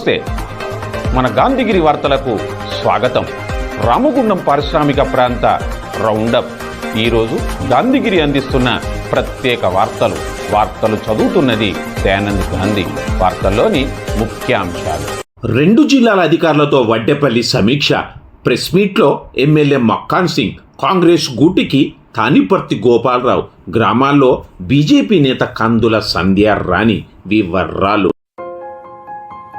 నమస్తే. మన గాంధీగిరి వార్తలకు స్వాగతం. రామగుండం పారిశ్రామిక ప్రాంత రౌండప్. ఈరోజు గాంధీగిరి అందిస్తున్న ప్రత్యేక వార్తలు. వార్తలు చదువుతున్నది దయానంద్ గాంధీ. వార్తల్లోని ముఖ్యాంశాలు. రెండు జిల్లాల అధికారులతో వడ్డేపల్లి సమీక్ష. ప్రెస్ మీట్లో ఎమ్మెల్యే మక్కాన్ సింగ్ కాంగ్రెస్ గూటికి తానిపర్తి గోపాలరావు గ్రామాల్లో బీజేపీ నేత కందుల సంధ్య రాణి వివర్రాలు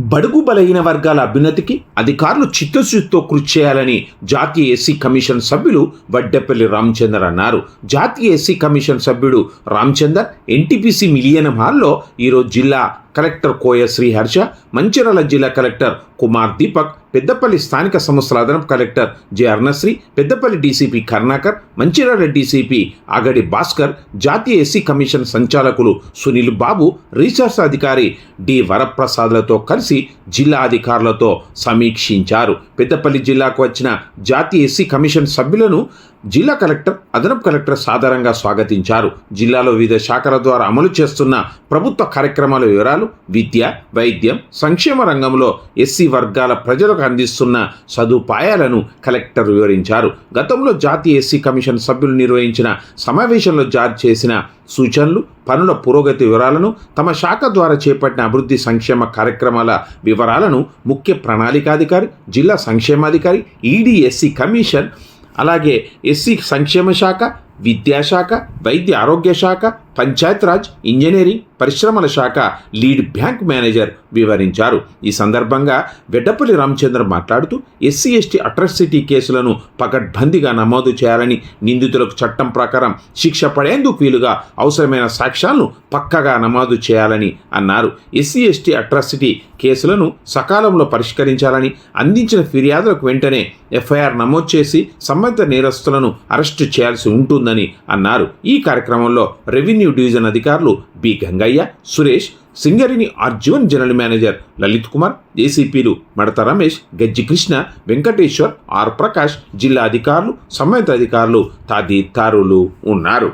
బడుగు బలహీన వర్గాల అభ్యున్నతికి అధికారులు చిత్తశుద్ధితో కృషి చేయాలని జాతీయ ఎస్సీ కమిషన్ సభ్యులు వడ్డెపల్లి రామచందర్ అన్నారు. జాతీయ ఎస్సీ కమిషన్ సభ్యుడు రామచందర్ ఎన్టీపీసీ మిలియనం హాల్లో ఈరోజు జిల్లా కలెక్టర్ కోయ శ్రీహర్ష మంచిర్యాల జిల్లా కలెక్టర్ కుమార్ దీపక్ పెద్దపల్లి స్థానిక సంస్థల అదనపు collector J Arnasri Peddapalli DCP Karunakar Mancherial DCP Agadi Bhaskar జాతీయ ఎస్సీ కమిషన్ సంచాలకులు సునీల్ బాబు రీసెర్చ్ అధికారి డి వరప్రసాద్లతో కలిసి జిల్లా అధికారులతో సమీక్షించారు. పెద్దపల్లి జిల్లాకు వచ్చిన జాతీయ ఎస్సీ కమిషన్ సభ్యులను జిల్లా కలెక్టర్ అదనపు కలెక్టర్ సాధారణంగా స్వాగతించారు. జిల్లాలో వివిధ శాఖల ద్వారా అమలు చేస్తున్న ప్రభుత్వ కార్యక్రమాల వివరాలు విద్య వైద్యం సంక్షేమ రంగంలో ఎస్సీ వర్గాల ప్రజలకు అందిస్తున్న సదుపాయాలను కలెక్టర్ వివరించారు. గతంలో జాతీయ ఎస్సీ కమిషన్ సభ్యులు నిర్వహించిన సమావేశంలో జారీ చేసిన సూచనలు పనుల పురోగతి వివరాలను తమ శాఖ ద్వారా చేపట్టిన అభివృద్ధి సంక్షేమ కార్యక్రమాల వివరాలను ముఖ్య ప్రణాళికాధికారి జిల్లా సంక్షేమాధికారి ఈడీఎస్సీ కమిషన్ అలాగే ఎస్సీ సంక్షేమ శాఖ విద్యాశాఖ వైద్య ఆరోగ్య శాఖ పంచాయత్రాజ్ ఇంజనీరింగ్ పరిశ్రమల శాఖ లీడ్ బ్యాంక్ మేనేజర్ వివరించారు. ఈ సందర్భంగా వెడ్డపల్లి రామచంద్ర మాట్లాడుతూ ఎస్సీ ఎస్టీ అట్రాసిటీ కేసులను పకడ్బందీగా నమోదు చేయాలని నిందితులకు చట్టం ప్రకారం శిక్ష పడేందుకు వీలుగా అవసరమైన సాక్ష్యాలను పక్కగా నమోదు చేయాలని అన్నారు. ఎస్సీ ఎస్టీ అట్రాసిటీ కేసులను సకాలంలో పరిష్కరించాలని అందించిన ఫిర్యాదులకు వెంటనే ఎఫ్ఐఆర్ నమోదు చేసి సంబంధిత నేరస్తులను అరెస్టు చేయాల్సి ఉంటుంది ఉంటుందని అన్నారు. ఈ కార్యక్రమంలో రెవెన్యూ డివిజన్ అధికారులు B Gangaiah Suresh Singareni Arjun general manager Lalit Kumar ఏసీపీలు మడత రమేష్ గజ్జి కృష్ణ వెంకటేశ్వర్ ఆర్ ప్రకాష్ జిల్లా అధికారులు సంబంధిత అధికారులు తదితరులు ఉన్నారు.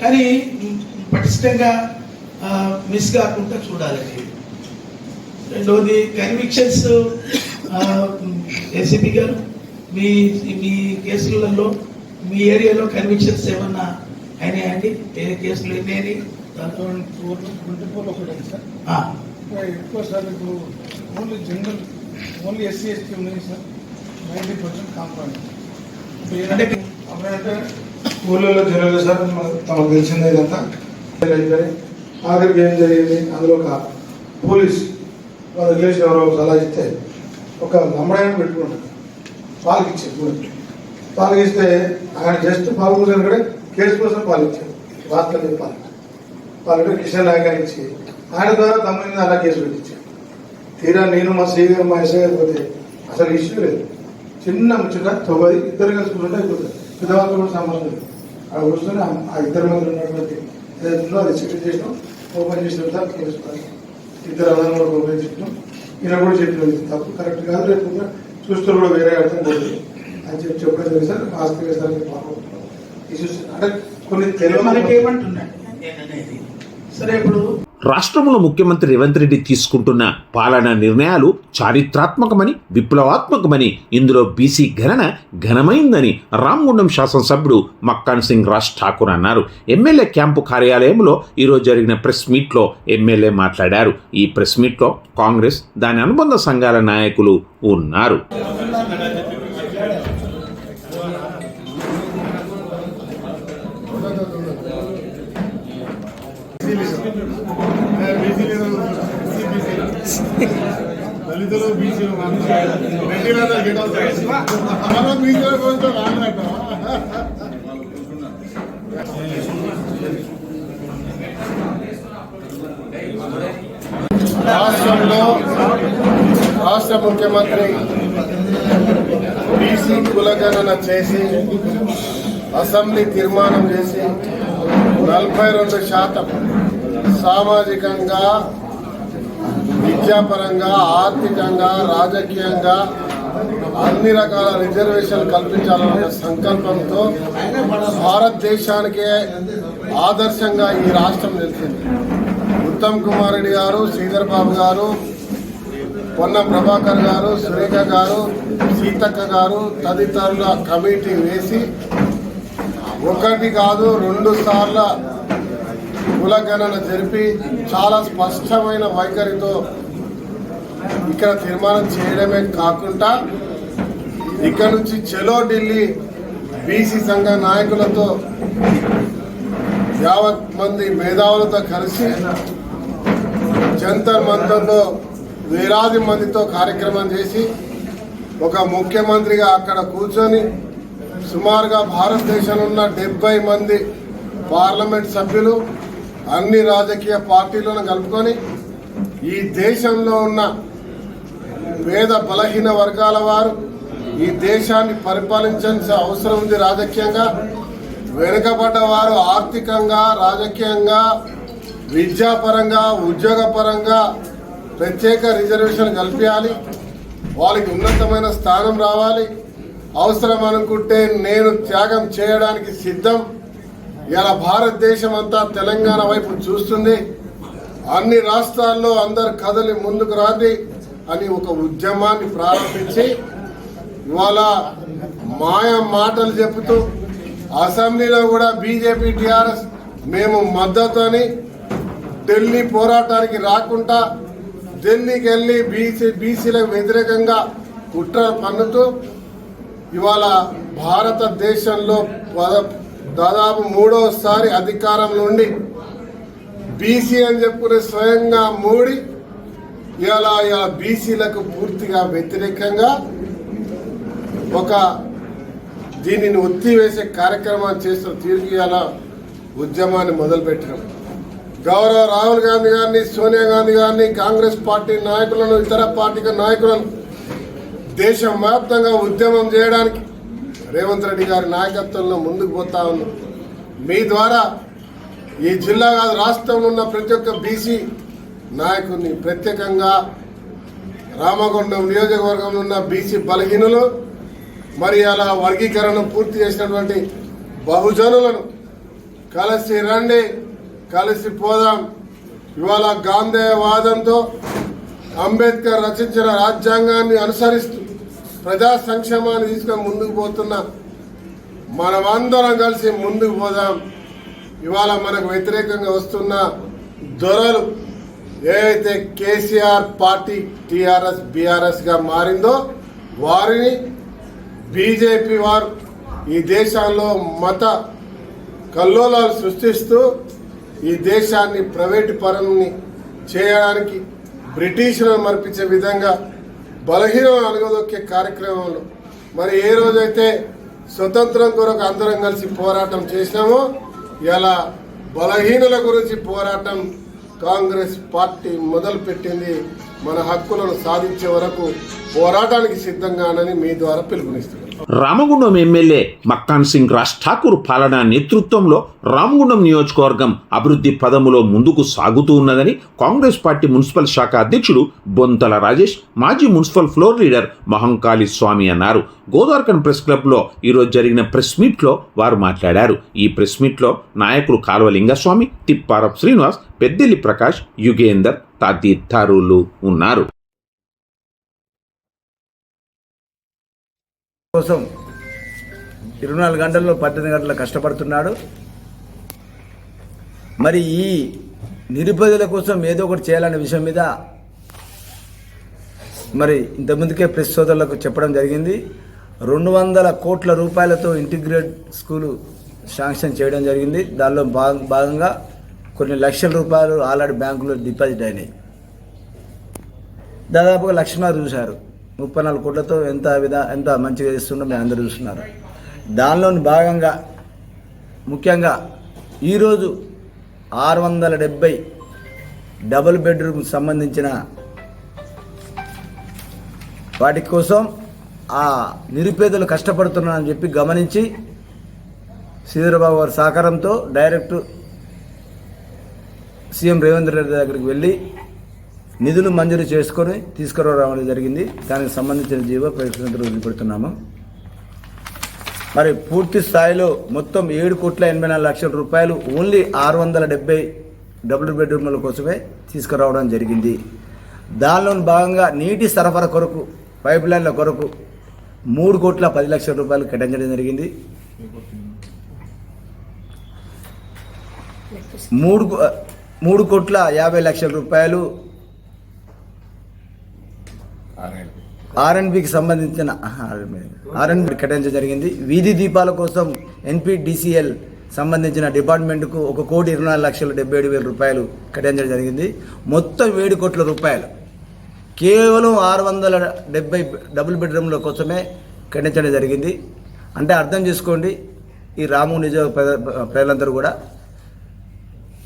కానీ పటిష్టంగా మిస్ కాకుండా చూడాలండి. రెండవది కన్విక్షన్స్ ఏసీపీ గారు మీ మీ కేసులలో మీ ఏరియాలో కన్విక్షన్స్ ఏమన్నా అయినాయండి ఏ కేసులు ఎన్ని సార్. ఆ, ఎక్కువ సార్ ఇప్పుడు only general only SC ST ఉన్నాయి సార్. నైంటీ పర్సెంట్ అప్పుడంటే ఊళ్ళలో జరగదు సార్ తమకు తెలిసిందే ఇదంతా. ఆఖరికి ఏం జరిగింది? అందులో ఒక పోలీస్ వాళ్ళ రిలేషన్ ఎవరో ఒక సలహా ఇస్తే ఒక లంబడాయని పెట్టుకుంటారు. వాళ్ళకి ఇచ్చారు వాళ్ళకి ఇస్తే ఆయన జస్ట్ పాల్గొని కూడా కేసు కోసం పాలిచ్చారు. వార్తలు చెప్పాలి. వాళ్ళకి కిషన్ నాయక్ ఇచ్చి ఆయన ద్వారా తమ్ముని అలా కేసు పెట్టించారు. తీరా నేను మా సీ గారు మా ఎస్ఐ గారు పోతే అసలు ఇష్యూ లేదు. చిన్న ముచ్చట తొమ్మిది ఇద్దరు కలిసి కూర్చుంటే అయిపోతుంది. పెద్దవాళ్ళతో కూడా సంబంధం లేదు. ఆ కూర్చొని ఆ- ఇద్దరు మంది ఉన్నటువంటి అది సెక్రెట్ చేసినాం. ఓపెన్ చేసిన తర్వాత కేసు ఇద్దరు అదనం కూడా ఓపెన్ చేసినాం. ఈయన కూడా చెప్పిన తప్పు కరెక్ట్ కాదు రేపు చూస్తూ కూడా వేరే అర్థం పోతుంది అని చెప్పి చెప్పడం జరిగింది సార్. పాల్గొంటున్నాం ఇష్యూస్ అంటే కొన్ని మనకి తెలియదు ఏమంటున్నాడు నేననేది సరే ఇప్పుడు రాష్ట్రంలో ముఖ్యమంత్రి రేవంత్ రెడ్డి తీసుకుంటున్న పాలనా నిర్ణయాలు చారిత్రాత్మకమని విప్లవాత్మకమని ఇందులో బీసీ గణన ఘనమైందని రామగుండం శాసనసభ్యుడు మక్కాన్ సింగ్ రాజ్ ఠాకూర్ అన్నారు. ఎమ్మెల్యే క్యాంపు కార్యాలయంలో ఈరోజు జరిగిన ప్రెస్ మీట్లో ఎమ్మెల్యే మాట్లాడారు. ఈ ప్రెస్ మీట్లో కాంగ్రెస్ దాని అనుబంధ సంఘాల నాయకులు ఉన్నారు. దళితులు బీసీలు రెడ్డిలందరూ గెట్ అవుతారు మనం బీసీల రాష్ట్ర ముఖ్యమంత్రి బీసీ కులగణన చేసి అసెంబ్లీ తీర్మానం చేసి నలభై రెండు శాతం సామాజికంగా విద్యాపరంగా ఆర్థికంగా రాజకీయంగా అన్ని రకాల రిజర్వేషన్లు కల్పించాలనే సంకల్పంతో భారతదేశానికే ఆదర్శంగా ఈ రాష్ట్రం నిలిచింది. ఉత్తమ్ కుమార్ రెడ్డి గారు శ్రీధర్ బాబు గారు పొన్న ప్రభాకర్ గారు సురేఖ గారు సీతక్క గారు తదితరుల కమిటీ వేసి ఒకటి కాదు రెండు సార్ల కులగణన జరిపి చాలా స్పష్టమైన వైఖరితో ఇక్కడ తీర్మానం చేయడమే కాకుండా ఇక్కడ నుంచి చెలో ఢిల్లీ బీసీ సంఘ నాయకులతో యావత్ మంది మేధావులతో కలిసి జంతర్ మంతర్లో వేలాది మందితో కార్యక్రమం చేసి ఒక ముఖ్యమంత్రిగా అక్కడ కూర్చొని సుమారుగా భారతదేశంలో ఉన్న డెబ్బై మంది పార్లమెంట్ సభ్యులు అన్ని రాజకీయ పార్టీలను కలుపుకొని ఈ దేశంలో ఉన్న పేద బలహీన వర్గాల వారు ఈ దేశాన్ని పరిపాలించాల్సిన అవసరం ఉంది రాజకీయంగా. వెనుకబడ్డ వారు ఆర్థికంగా రాజకీయంగా విద్యాపరంగా ఉద్యోగపరంగా ప్రత్యేక రిజర్వేషన్ కల్పించాలి. వాళ్ళకి ఉన్నతమైన స్థానం రావాలి. అవసరం అనుకుంటే నేను త్యాగం చేయడానికి సిద్ధం. ఇలా భారతదేశం అంతా తెలంగాణ వైపు చూస్తుంది. అన్ని రాష్ట్రాల్లో అందరు కదలి ముందుకు రాది అని ఒక ఉద్యమాన్ని ప్రారంభించి ఇవాళ మాయ మాటలు చెబుతూ అసెంబ్లీలో కూడా బీజేపీ టీఆర్ఎస్ మేము మద్దతు అని ఢిల్లీ పోరాటానికి రాకుండా ఢిల్లీకి వెళ్ళి బీసీ బీసీలకు వ్యతిరేకంగా కుట్ర పన్నుతూ ఇవాళ భారతదేశంలో పద- దాదాపు మూడోసారి అధికారంలో ఉండి బీసీ అని చెప్పుకునే స్వయంగా మోడీ ఇవాళ ఇలా బీసీలకు పూర్తిగా వ్యతిరేకంగా ఒక దీనిని ఒత్తివేసే కార్యక్రమాన్ని చేస్తున్న తీరుకి ఇలా ఉద్యమాన్ని మొదలుపెట్టినాం. గౌరవ రాహుల్ గాంధీ గారిని సోనియా గాంధీ గారిని కాంగ్రెస్ పార్టీ నాయకులను ఇతర పార్టీ నాయకులను దేశం వ్యాప్తంగా ఉద్యమం చేయడానికి రేవంత్ రెడ్డి గారి నాయకత్వంలో ముందుకు పోతా ఉన్నాం. మీ ద్వారా ఈ జిల్లా కాదు రాష్ట్రంలో ఉన్న ప్రతి ఒక్క బీసీ నాయకుడిని ప్రత్యేకంగా రామగుండం నియోజకవర్గంలో ఉన్న బీసీ బలహీనులు మరి అలా వర్గీకరణ పూర్తి చేసినటువంటి బహుజనులను కలిసి రండి కలిసి పోదాం. ఇవాళ గాంధేయవాదంతో అంబేద్కర్ రచించిన రాజ్యాంగాన్ని అనుసరిస్తూ ప్రజా సంక్షేమాన్ని తీసుకొని ముందుకు పోతున్న మనమందరం కలిసి ముందుకు పోదాం. ఇవాళ మనకు వ్యతిరేకంగా వస్తున్న దొరలు ఏదైతే కేసీఆర్ పార్టీ టీఆర్ఎస్ బీఆర్ఎస్గా మారిందో వారిని బీజేపీ వారు ఈ దేశంలో మత కల్లోలాలు సృష్టిస్తూ ఈ దేశాన్ని ప్రైవేటు పరాన్ని చేయడానికి బ్రిటిషులను మర్పించే విధంగా బలహీనం అలగదొక్కే కార్యక్రమంలో మరి ఏ రోజైతే స్వతంత్రం కొరకు అందరం కలిసి పోరాటం చేసినామో ఇలా బలహీనుల గురించి పోరాటం కాంగ్రెస్ పార్టీ మొదలుపెట్టింది మన హక్కులను సాధించే వరకు పోరాటానికి సిద్ధంగానని మీ ద్వారా పిలుపునిస్తున్నాను రామగుండం ఎమ్మెల్యే మక్కాన్ సింగ్ రాజ్ ఠాకూర్ పాలన నేతృత్వంలో రామగుండం నియోజకవర్గం అభివృద్ధి పదములో ముందుకు సాగుతూ ఉన్నదని కాంగ్రెస్ పార్టీ మున్సిపల్ శాఖ అధ్యక్షుడు బొంతల రాజేష్ మాజీ municipal floor leader Mahankali Swamy అన్నారు. గోదార్కన్ ప్రెస్ క్లబ్లో ఈరోజు జరిగిన ప్రెస్ మీట్లో వారు మాట్లాడారు. ఈ ప్రెస్ మీట్లో నాయకులు కాల్వలింగస్వామి తిప్పారపు శ్రీనివాస్ పెద్దెల్లి ప్రకాష్ యుగేందర్ తదితరులు ఉన్నారు. కోసం ఇరవై నాలుగు గంటల్లో పద్దెనిమిది గంటలు కష్టపడుతున్నాడు. మరి ఈ నిరుపేదల కోసం ఏదో ఒకటి చేయాలనే విషయం మీద మరి ఇంతకుముందుకే ప్రెస్ సోదరులకు చెప్పడం జరిగింది. రెండు వందల కోట్ల రూపాయలతో ఇంటిగ్రేట్ స్కూలు శాంక్షన్ చేయడం జరిగింది. దానిలో భాగంగా కొన్ని లక్షల రూపాయలు ఆల్రెడీ బ్యాంకులో డిపాజిట్ అయినాయి. దాదాపుగా లక్షన్నర చూశారు. ముప్పై నాలుగు కోట్లతో ఎంత విధా ఎంత మంచిగా చేస్తుండో మేము అందరూ చూస్తున్నారు. దానిలోని భాగంగా ముఖ్యంగా ఈరోజు ఆరు వందల డెబ్బై డబుల్ బెడ్రూమ్ సంబంధించిన వాటి కోసం ఆ నిరుపేదలు కష్టపడుతున్నారని చెప్పి గమనించి శ్రీధరబాబు గారి సహకారంతో డైరెక్ట్ సీఎం రేవంత్ రెడ్డి దగ్గరికి వెళ్ళి నిధులు మంజూరు చేసుకొని తీసుకురావడం జరిగింది. దానికి సంబంధించిన జీవో ప్రయత్నంతో వదిలిపెడుతున్నాము. మరి పూర్తి స్థాయిలో మొత్తం ఏడు కోట్ల ఎనభై నాలుగు లక్షల రూపాయలు ఓన్లీ ఆరు వందల డెబ్బై డబుల్ బెడ్రూమ్ల కోసమే తీసుకురావడం జరిగింది. దానిలో భాగంగా నీటి సరఫరా కొరకు పైప్ లైన్ల కొరకు మూడు కోట్ల పది లక్షల రూపాయలు కేటాయించడం జరిగింది. మూడు మూడు కోట్ల యాభై లక్షల రూపాయలు ఆర్ఎన్బికి సంబంధించిన ఆర్ఎన్బి కేటాయించడం జరిగింది. వీధి దీపాల కోసం ఎన్పిడిసిఎల్ సంబంధించిన డిపార్ట్మెంట్కు ఒక కోటి ఇరవై నాలుగు లక్షల డెబ్బై ఏడు వేల రూపాయలు కేటాయించడం జరిగింది. మొత్తం ఏడు కోట్ల రూపాయలు కేవలం ఆరు వందల డెబ్బై డబుల్ బెడ్రూమ్ల కోసమే కేటాయించడం జరిగింది. అంటే అర్థం చేసుకోండి ఈ రాము నిజ ప్రజలందరూ కూడా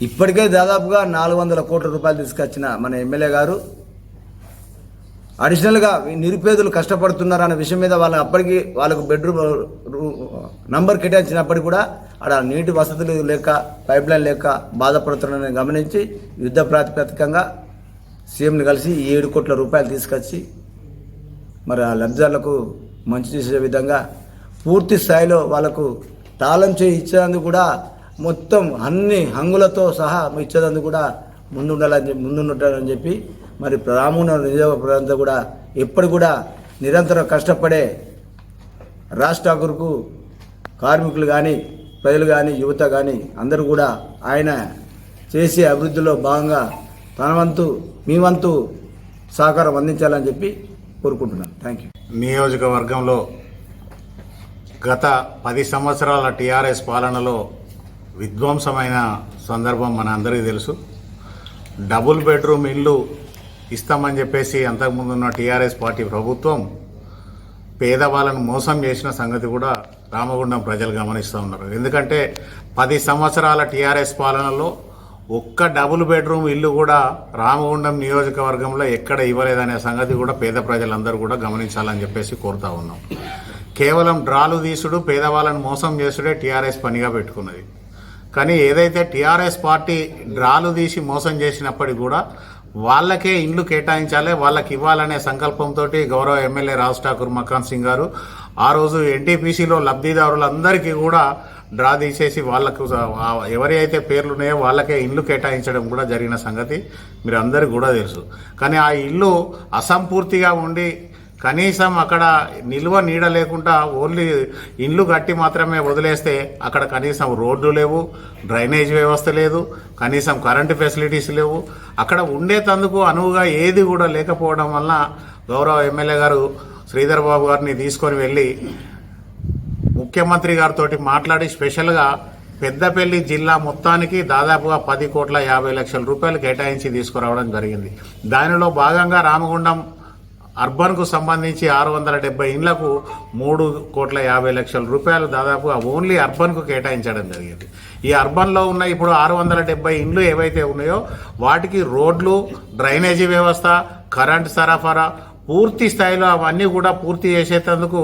ఇప్పటికే దాదాపుగా నాలుగు వందల కోట్ల రూపాయలు తీసుకొచ్చిన మన ఎమ్మెల్యే గారు. అడిషనల్గా నిరుపేదలు కష్టపడుతున్నారు అనే విషయం మీద వాళ్ళ అప్పటికి వాళ్ళకు బెడ్రూమ్ రూ- నంబర్ కేటాయించినప్పటికీ కూడా అక్కడ నీటి వసతులు లేక పైప్ లైన్ లేక బాధపడుతున్నారని గమనించి యుద్ధ ప్రాతిపదికంగా సీఎంని కలిసి ఏడు కోట్ల రూపాయలు తీసుకొచ్చి మరి ఆ లబ్ధిదారులకు మంచి చేసే విధంగా పూర్తి స్థాయిలో వాళ్ళకు తాళం చేయి ఇచ్చేందుకు కూడా మొత్తం అన్ని హంగులతో సహా ఇచ్చేందుకు కూడా ముందుండాలని ముందుండాలని చెప్పి మరి రామున నిజామ ప్రజలంతా కూడా ఎప్పుడు కూడా నిరంతరం కష్టపడే రాజ్ ఠాకూర్కు కార్మికులు కానీ ప్రజలు కానీ యువత కానీ అందరూ కూడా ఆయన చేసే అభివృద్ధిలో భాగంగా తన వంతు మీ వంతు సహకారం అందించాలని చెప్పి కోరుకుంటున్నాను. థ్యాంక్ యూ నియోజకవర్గంలో గత పది సంవత్సరాల టీఆర్ఎస్ పాలనలో విధ్వంసమైన సందర్భం మన అందరికీ తెలుసు. డబుల్ బెడ్రూమ్ ఇల్లు ఇస్తామని చెప్పేసి అంతకుముందు ఉన్న టీఆర్ఎస్ పార్టీ ప్రభుత్వం పేదవాళ్ళను మోసం చేసిన సంగతి కూడా రామగుండం ప్రజలు గమనిస్తూ ఉన్నారు. ఎందుకంటే పది సంవత్సరాల టీఆర్ఎస్ పాలనలో ఒక్క డబుల్ బెడ్రూమ్ ఇల్లు కూడా రామగుండం నియోజకవర్గంలో ఎక్కడ ఇవ్వలేదనే సంగతి కూడా పేద ప్రజలందరూ కూడా గమనించాలని చెప్పేసి కోరుతా ఉన్నాం. కేవలం డ్రాలు తీసుడు పేదవాళ్ళను మోసం చేసుడే టీఆర్ఎస్ పనిగా పెట్టుకున్నది. కానీ ఏదైతే టీఆర్ఎస్ పార్టీ డ్రాలు తీసి మోసం చేసినప్పటికీ కూడా వాళ్ళకే ఇండ్లు కేటాయించాలి వాళ్ళకి ఇవ్వాలనే సంకల్పంతో గౌరవ ఎమ్మెల్యే రాజ్ ఠాకూర్ మకాన్ సింగ్ గారు ఆ రోజు ఎన్టీపీసీలో లబ్ధిదారులందరికీ కూడా డ్రా తీసేసి వాళ్ళకు ఎవరి అయితే పేర్లు ఉన్నాయో వాళ్ళకే ఇల్లు కేటాయించడం కూడా జరిగిన సంగతి మీరు అందరికీ కూడా తెలుసు. కానీ ఆ ఇల్లు అసంపూర్తిగా ఉండి కనీసం అక్కడ నిల్వ నీడ లేకుండా ఓన్లీ ఇండ్లు కట్టి మాత్రమే వదిలేస్తే అక్కడ కనీసం రోడ్లు లేవు డ్రైనేజ్ వ్యవస్థ లేదు కనీసం కరెంటు ఫెసిలిటీస్ లేవు. అక్కడ ఉండేటందుకు అనువుగా ఏది కూడా లేకపోవడం వలన గౌరవ ఎమ్మెల్యే గారు శ్రీధర్ బాబు గారిని తీసుకొని వెళ్ళి ముఖ్యమంత్రి గారితో మాట్లాడి స్పెషల్గా పెద్దపల్లి జిల్లా మొత్తానికి దాదాపుగా పది కోట్ల యాభై లక్షల రూపాయలు కేటాయించి తీసుకురావడం జరిగింది. దానిలో భాగంగా రామగుండం అర్బన్కు సంబంధించి ఆరు వందల డెబ్బై ఇండ్లకు మూడు కోట్ల యాభై లక్షల రూపాయలు దాదాపుగా ఓన్లీ అర్బన్కు కేటాయించడం జరిగింది. ఈ అర్బన్లో ఉన్న ఇప్పుడు ఆరు వందల డెబ్బై ఇండ్లు ఏవైతే ఉన్నాయో వాటికి రోడ్లు డ్రైనేజీ వ్యవస్థ కరెంట్ సరఫరా పూర్తి స్థాయిలో అవన్నీ కూడా పూర్తి చేసేటందుకు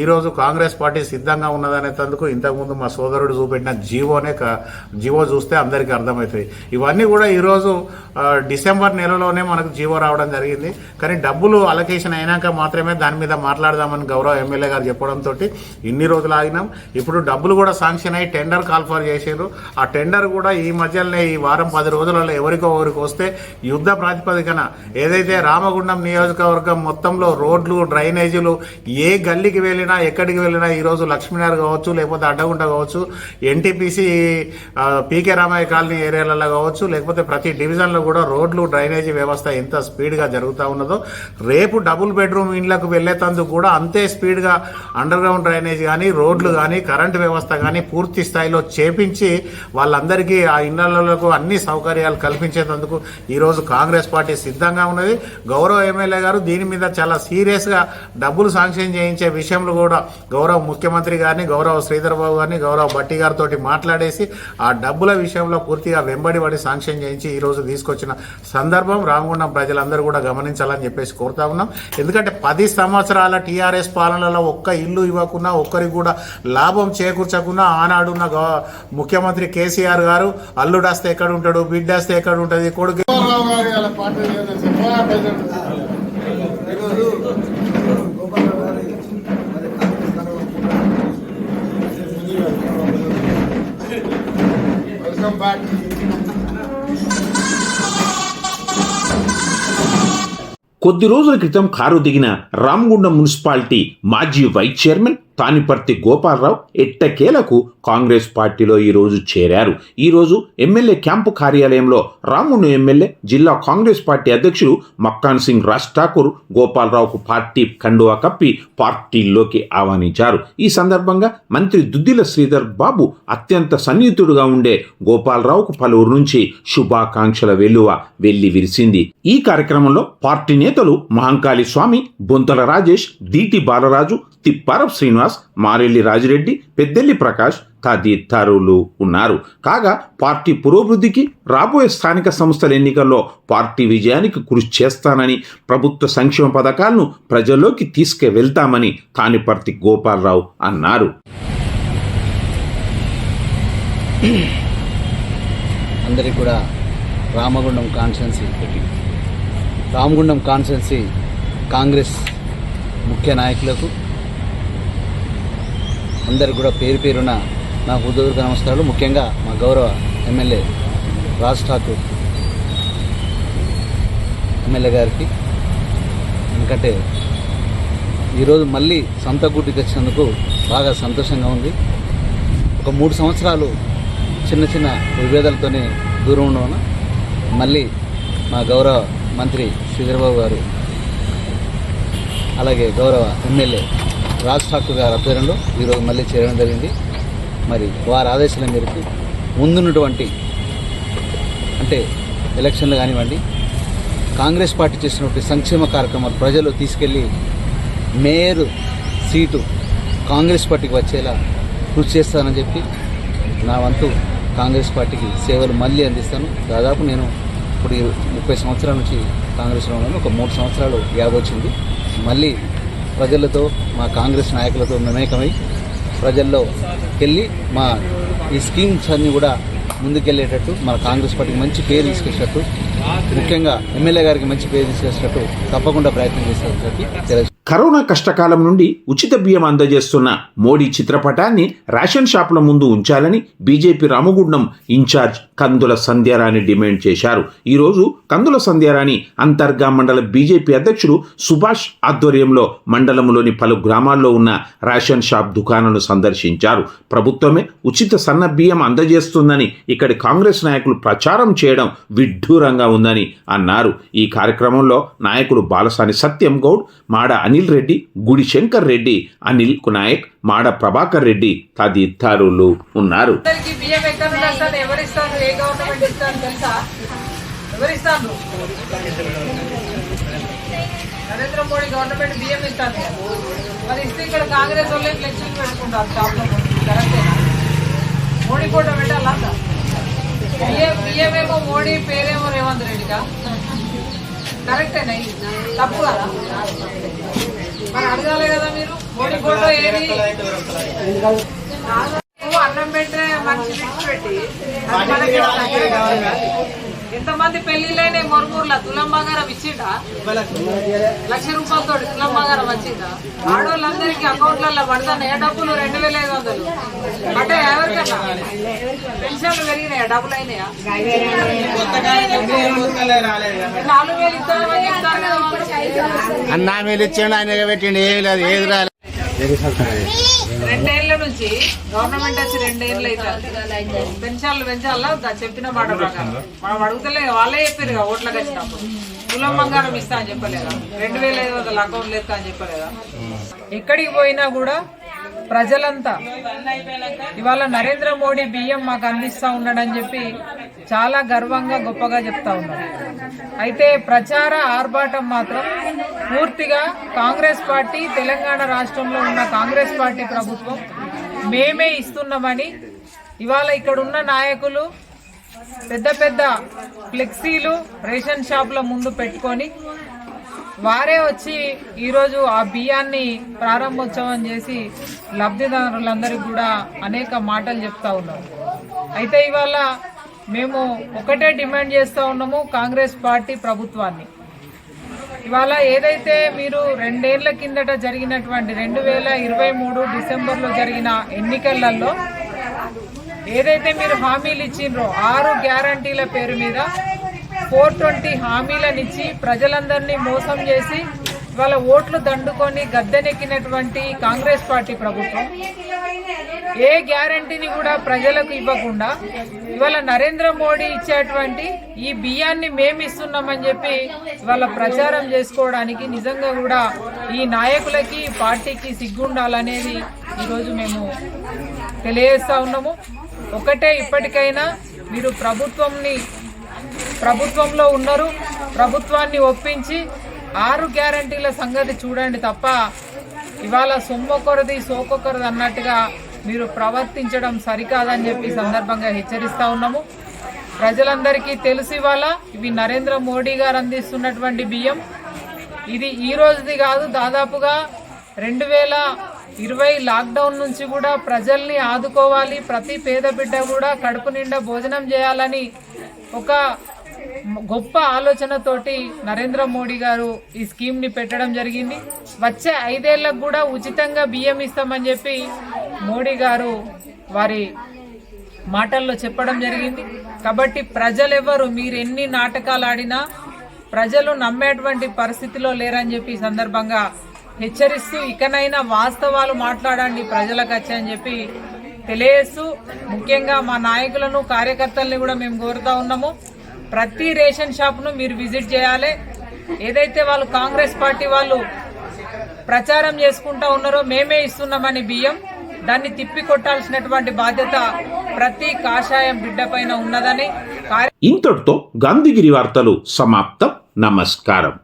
ఈరోజు కాంగ్రెస్ పార్టీ సిద్ధంగా ఉన్నదనేటందుకు ఇంతకుముందు మా సోదరుడు చూపెట్టిన జీవోనే జీవో చూస్తే అందరికీ అర్థమవుతుంది. ఇవన్నీ కూడా ఈరోజు డిసెంబర్ నెలలోనే మనకు జీవో రావడం జరిగింది. కానీ డబ్బులు అలొకేషన్ అయినాక మాత్రమే దాని మీద మాట్లాడదామని గౌరవ ఎమ్మెల్యే గారు చెప్పడంతో ఇన్ని రోజులు ఆగినాం. ఇప్పుడు డబ్బులు కూడా శాంక్షన్ అయ్యి టెండర్ కాల్ఫర్ చేసారు ఆ టెండర్ కూడా ఈ మధ్యలోనే ఈ వారం పది రోజులలో ఎవరికో ఎవరికి వస్తే యుద్ధ ప్రాతిపదికన ఏదైతే రామగుండం నియోజకవర్గం మొత్తంలో రోడ్లు డ్రైనేజీలు ఏ గల్లీకి వెళ్ళినా ఎక్కడికి వెళ్ళినా ఈరోజు లక్ష్మీనగర్ కావచ్చు లేకపోతే అడ్డగుంట కావచ్చు ఎన్టీపీసీ పీకే రామయ్య కాలనీ ఏరియాలలో కావచ్చు లేకపోతే ప్రతి డివిజన్లో కూడా రోడ్లు డ్రైనేజీ వ్యవస్థ ఎంత స్పీడ్గా జరుగుతూ ఉన్నదో రేపు డబుల్ బెడ్రూమ్ ఇండ్లకు వెళ్ళేటందుకు కూడా అంతే స్పీడ్గా అండర్ గ్రౌండ్ డ్రైనేజ్ కానీ రోడ్లు కానీ కరెంటు వ్యవస్థ కానీ పూర్తి స్థాయిలో చేపించి వాళ్ళందరికీ ఆ ఇళ్ళకు అన్ని సౌకర్యాలు కల్పించేటందుకు ఈరోజు కాంగ్రెస్ పార్టీ సిద్ధంగా ఉన్నది. గౌరవ ఎమ్మెల్యే గారు దీని మీద మీద చాలా సీరియస్గా డబ్బులు శాంక్షన్ చేయించే విషయంలో కూడా గౌరవ ముఖ్యమంత్రి గారిని గౌరవ శ్రీధర్ బాబు గారిని గౌరవ భట్టి గారితో మాట్లాడేసి ఆ డబ్బుల విషయంలో పూర్తిగా వెంబడి పడి శాంక్షన్ చేయించి ఈరోజు తీసుకొచ్చిన సందర్భం రామగుండం ప్రజలందరూ కూడా గమనించాలని చెప్పేసి కోరుతా ఉన్నాం. ఎందుకంటే పది సంవత్సరాల టీఆర్ఎస్ పాలనలో ఒక్క ఇల్లు ఇవ్వకున్నా ఒక్కరికి కూడా లాభం చేకూర్చకున్నా ఆనాడున్న గవ- ముఖ్యమంత్రి కేసీఆర్ గారు అల్లుడస్తే ఎక్కడ ఉంటాడు బిడ్డాస్తే ఎక్కడ ఉంటుంది కొడుకు ఈరోజు గారి మరి కాంగ్రెస్ వెల్కమ్ బ్యాక్. కొద్ది రోజుల క్రితం కారు దిగిన రామగుండం మున్సిపాలిటీ మాజీ వైస్ చైర్మన్ తానిపర్తి గోపాలరావు ఎట్టకేలకు కాంగ్రెస్ పార్టీలో ఈరోజు చేరారు. ఈరోజు ఎమ్మెల్యే క్యాంపు కార్యాలయంలో రాముడు ఎమ్మెల్యే జిల్లా కాంగ్రెస్ పార్టీ అధ్యక్షుడు మక్కాన్ సింగ్ రాజ్ ఠాకూర్ గోపాలరావుకు పార్టీ కండువా కప్పి పార్టీలోకి ఆహ్వానించారు. ఈ సందర్భంగా మంత్రి దుద్దిల శ్రీధర్ బాబు అత్యంత సన్నిహితుడుగా ఉండే గోపాలరావుకు పలువురు నుంచి శుభాకాంక్షల వెల్లువ వెళ్ళి విరిసింది. ఈ కార్యక్రమంలో పార్టీ నేతలు మహంకాళి స్వామి బొంతల రాజేష్ దీటి బాలరాజు తిప్పారపు శ్రీనివాస్ మారెల్లి రాజిరెడ్డి పెద్దెల్లి ప్రకాష్ తదితరులు ఉన్నారు. కాగా పార్టీ పురోభివృద్ధికి రాబోయే స్థానిక సంస్థల ఎన్నికల్లో పార్టీ విజయానికి కృషి చేస్తానని ప్రభుత్వ సంక్షేమ పథకాలను ప్రజల్లోకి తీసుకువెళ్తామని తానిపర్తి గోపాలరావు అన్నారు. అందరికీ కూడా రామగుండం కాన్స్టెన్సీ రామగుండం కాన్స్టెన్సీ కాంగ్రెస్ ముఖ్య నాయకులకు అందరికి కూడా పేరు పేరున నా హృదయపూర్వక నమస్కారాలు. ముఖ్యంగా మా గౌరవ ఎమ్మెల్యే రాజ్ ఠాకూర్ ఎమ్మెల్యే గారికి. ఎందుకంటే ఈరోజు మళ్ళీ సొంత గుడ్డికి వచ్చినందుకు బాగా సంతోషంగా ఉంది. ఒక మూడు సంవత్సరాలు చిన్న చిన్న విభేదాలతోనే దూరం ఉండవన మళ్ళీ మా గౌరవ మంత్రి శ్రీధరబాబు గారు అలాగే గౌరవ ఎమ్మెల్యే రాజ్ ఠాకూర్ గారి ఆధ్వర్యంలో ఈరోజు మళ్ళీ చేరడం జరిగింది. మరి వారి ఆదేశాల మేరకు ముందున్నటువంటి అంటే ఎలక్షన్లు కానివ్వండి కాంగ్రెస్ పార్టీ చేసినటువంటి సంక్షేమ కార్యక్రమాలు ప్రజలు తీసుకెళ్ళి మేయర్ సీటు కాంగ్రెస్ పార్టీకి వచ్చేలా కృషి చేస్తానని చెప్పి నా వంతు కాంగ్రెస్ పార్టీకి సేవలు మళ్ళీ అందిస్తాను. దాదాపు నేను ఇప్పుడు ఈ ముప్పై సంవత్సరాల నుంచి కాంగ్రెస్లో ఉన్నాను. ఒక మూడు సంవత్సరాలు గ్యాప్ వచ్చింది. మళ్ళీ ప్రజలతో మా కాంగ్రెస్ నాయకులతో మమేకమై ప్రజల్లో వెళ్ళి మా ఈ స్కీమ్స్ అన్నీ కూడా ముందుకెళ్ళేటట్టు మన కాంగ్రెస్ పార్టీకి మంచి పేరు తీసుకొచ్చినట్టు ముఖ్యంగా ఎమ్మెల్యే గారికి మంచి పేరు తీసుకొచ్చినట్టు తప్పకుండా ప్రయత్నం చేస్తామని తెలుసు కరోనా కష్టకాలం నుండి ఉచిత బియ్యం అందజేస్తున్న మోడీ చిత్రపటాన్ని రేషన్ షాపుల ముందు ఉంచాలని BJP Ramagundam in-charge Kandula Sandhya Rani demand చేశారు. ఈరోజు కందుల సంధ్యారాణి అంతర్గా మండల బీజేపీ అధ్యక్షుడు సుభాష్ ఆధ్వర్యంలో మండలంలోని పలు గ్రామాల్లో ఉన్న రేషన్ షాప్ దుకాణాలను సందర్శించారు. ప్రభుత్వమే ఉచిత సన్న బియ్యం అందజేస్తుందని ఇక్కడి కాంగ్రెస్ నాయకులు ప్రచారం చేయడం విడ్డూరంగా ఉందని అన్నారు. ఈ కార్యక్రమంలో నాయకులు బాలసాని సత్యం గౌడ్ మాడ అని రెడ్డి గుడి శంకర్ రెడ్డి అనిల్ కునాయక్ మాడ ప్రభాకర్ రెడ్డి తదితరులు ఉన్నారు. నరేంద్ర మోడీ గవర్నమెంట్ బియ్యం ఇస్తాను మరి ఇస్తే ఇక్కడ కాంగ్రెస్ వాళ్ళే ఫ్లెక్సింగ్ పెట్టుకుంటారు షాప్లో కరెక్టేనా మోడీ ఫోటో పెట్టాలా? బియ్యం బియ్యం ఏమో మోడీ పేరేమో రేవంత్ రెడ్డిగా కరెక్టేనా తప్పు కదా? మరి అడగాలి కదా మీరు? మోడీ ఫోటో ఏది? అన్నం పెట్టే. మనిషి పెట్టి ఎంతమంది పెళ్ళిళ్ళైన మొరుమూరుల? తులం బంగారం ఇచ్చిండా? లక్ష రూపాయలతో తులం బంగారం వచ్చిందా? ఆడవాళ్ళందరికీ అకౌంట్లలో పడతాయి డబ్బులు? రెండు వేల ఐదు వందలు. అంటే ఎవరికన్నా? పెన్షన్లు పెరిగినాయా? డబ్బులు అయినాయా నాలుగు వేలు మీరు ఇచ్చిండు ఆయన పెట్టిండు ఏమి లేదు ఏది రాలేదు రెండేళ్ళ నుంచి గవర్నమెంట్ వచ్చి రెండేళ్ళు అయితే పెన్షన్లు పెంచాలా చెప్పిన మాట ప్రకారం. మనం అడుగుతలే వాళ్ళే చెప్పారు కదా ఓట్లకు వచ్చినప్పుడు కులం బంగారం ఇస్తా అని చెప్పలేదా? రెండు వేల ఐదు వందల అకౌంట్లు ఎత్తా అని చెప్పలేదా? ఎక్కడికి పోయినా కూడా ప్రజలంతా ఇవాళ నరేంద్ర మోడీ బియ్యం మాకు అందిస్తా ఉన్నాడని చెప్పి చాలా గర్వంగా గొప్పగా చెప్తా ఉన్నారు అయితే ప్రచార ఆర్భాటం మాత్రం పూర్తిగా కాంగ్రెస్ పార్టీ తెలంగాణ రాష్ట్రంలో ఉన్న కాంగ్రెస్ పార్టీ ప్రభుత్వం మేమే ఇస్తున్నామని ఇవాళ ఇక్కడ ఉన్న నాయకులు పెద్ద పెద్ద ఫ్లెక్సీలు రేషన్ షాపుల ముందు పెట్టుకొని వారే వచ్చి ఈరోజు ఆ బియ్యాన్ని ప్రారంభోత్సవం చేసి లబ్ధిదారులందరికీ కూడా అనేక మాటలు చెప్తా ఉన్నారు. అయితే ఇవాళ మేము ఒకటే డిమాండ్ చేస్తూ ఉన్నాము కాంగ్రెస్ పార్టీ ప్రభుత్వాన్ని. ఇవాళ ఏదైతే మీరు రెండేళ్ళ కిందట జరిగినటువంటి రెండు వేల ఇరవై మూడు డిసెంబర్లో జరిగిన ఎన్నికలలో ఏదైతే మీరు హామీలు ఇచ్చిండ్రో ఆరు గ్యారంటీల పేరు మీద ఫోర్ ట్వంటీ హామీలనిచ్చి ప్రజలందరినీ మోసం చేసి వాళ్ళ ఓట్లు దండుకొని గద్దెనెక్కినటువంటి కాంగ్రెస్ పార్టీ ప్రభుత్వం ఏ గ్యారంటీని కూడా ప్రజలకు ఇవ్వకుండా ఇవాళ నరేంద్ర మోడీ ఇచ్చేటువంటి ఈ బియ్యాన్ని మేము ఇస్తున్నామని చెప్పి ఇవాళ ప్రచారం చేసుకోవడానికి నిజంగా కూడా ఈ నాయకులకి పార్టీకి సిగ్గుండాలనేది ఈరోజు మేము తెలియజేస్తా ఉన్నాము. ఒకటే ఇప్పటికైనా మీరు ప్రభుత్వంని ప్రభుత్వంలో ఉన్నారు ప్రభుత్వాన్ని ఒప్పించి ఆరు గ్యారంటీల సంగతి చూడండి తప్ప ఇవాళ సొమ్మొకరిది సోకొకరిది అన్నట్టుగా మీరు ప్రవర్తించడం సరికాదని చెప్పి సందర్భంగా హెచ్చరిస్తూ ఉన్నాము. ప్రజలందరికీ తెలుసు ఇవాళ ఇవి నరేంద్ర మోడీ గారు అందిస్తున్నటువంటి బియ్యం. ఇది ఈ రోజుది కాదు దాదాపుగా రెండు వేల ఇరవై లాక్డౌన్ నుంచి కూడా ప్రజల్ని ఆదుకోవాలి ప్రతి పేద బిడ్డ కూడా కడుపు నిండా భోజనం చేయాలని ఒక గొప్ప ఆలోచనతోటి నరేంద్ర మోడీ గారు ఈ స్కీమ్ని పెట్టడం జరిగింది. వచ్చే ఐదేళ్ళకు కూడా ఉచితంగా బియ్యం ఇస్తామని చెప్పి మోడీ గారు వారి మాటల్లో చెప్పడం జరిగింది. కాబట్టి ప్రజలెవరు మీరు ఎన్ని నాటకాలు ఆడినా ప్రజలు నమ్మేటువంటి పరిస్థితిలో లేరని చెప్పి సందర్భంగా హెచ్చరిస్తూ ఇకనైనా వాస్తవాలు మాట్లాడండి ప్రజలకు వచ్చాయని చెప్పి తెలియజేస్తూ ముఖ్యంగా మా నాయకులను కార్యకర్తల్ని కూడా మేము కోరుతా ఉన్నాము. ప్రతి రేషన్ షాప్ను మీరు విజిట్ చేయాలి. ఏదైతే వాళ్ళు కాంగ్రెస్ పార్టీ వాళ్ళు ప్రచారం చేసుకుంటా ఉన్నారో మేమే ఇస్తున్నామని బియ్యం. దాన్ని తిప్పి కొట్టాల్సినటువంటి బాధ్యత ప్రతి కాషాయం బిడ్డ పైన ఉన్నదని. ఇంతటితో గాంధీగిరి వార్తలు సమాప్తం. నమస్కారం.